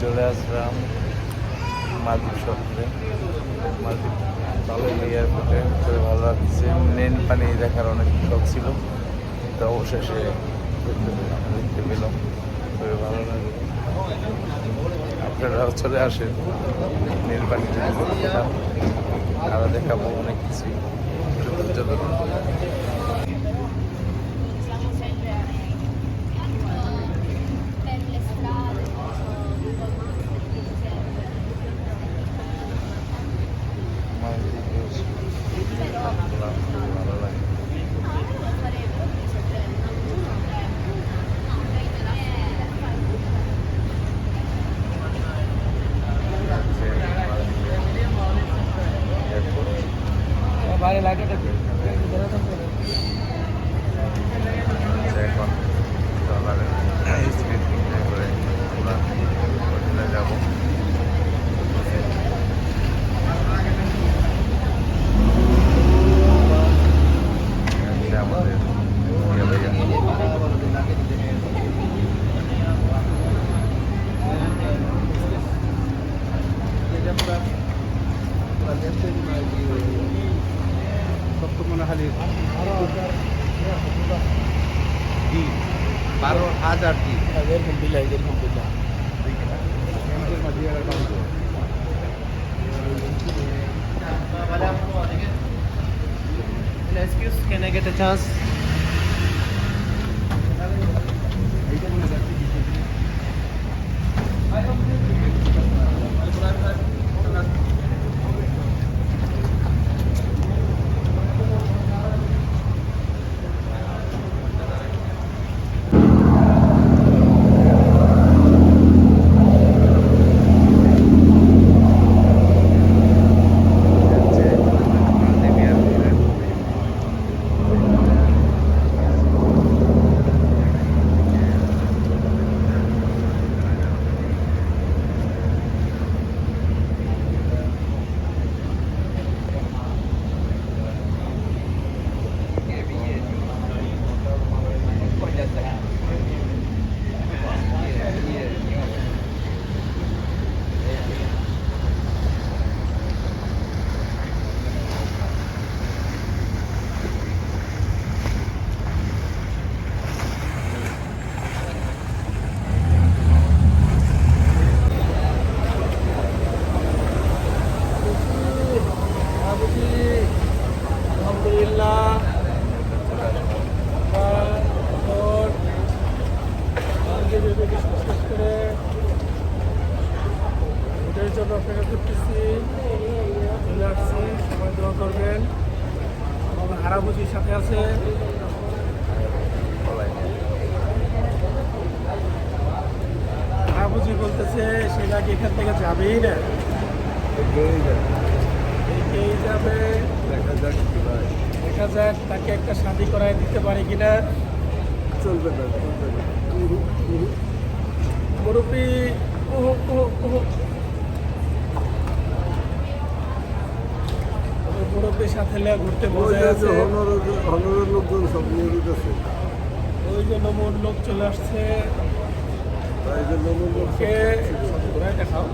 চলে আসলাম মালদ্বীপ শহরে। মালদ্বীপ ভালো এয়ারপোর্টে খুবই ভালো লাগছে। মেন পানি দেখার অনেক শখ ছিল। তো অবশেষে দেখতে পেলাম খুবই ভালো লাগে আপনারাও চলে আসেন। নীল পানি যদি দেখতে চান আরও দেখাবো অনেক কিছু চলো সপ্তমনাহালির দিন বারো হাজার দিন এরকম বিলাই এরকম বিলাই Excuse, can I get a chance? জন্য অপেক্ষা করতেছি। চলে আসছি সবাই দোয়া করবেন। আমার হারাবুজির সাথে আছে। হারাবুজি বলতেছে সে নাকি এখান থেকে যাবেই না। এগিয়েই যাবে। দেখা যাক দেখা যাক তাকে একটা শাদি করায় দিতে পারে কিনা। চলবে না চলবে না। মুরব্বী সাথে লিয়ে ঘুরতে বসে আছে। হনরের লোকজন সব নিয়ে দিতেছে ওই জন্য মোর লোক চলে আসছে। ওই জন্য লোককে ঘুরাই দেখাও।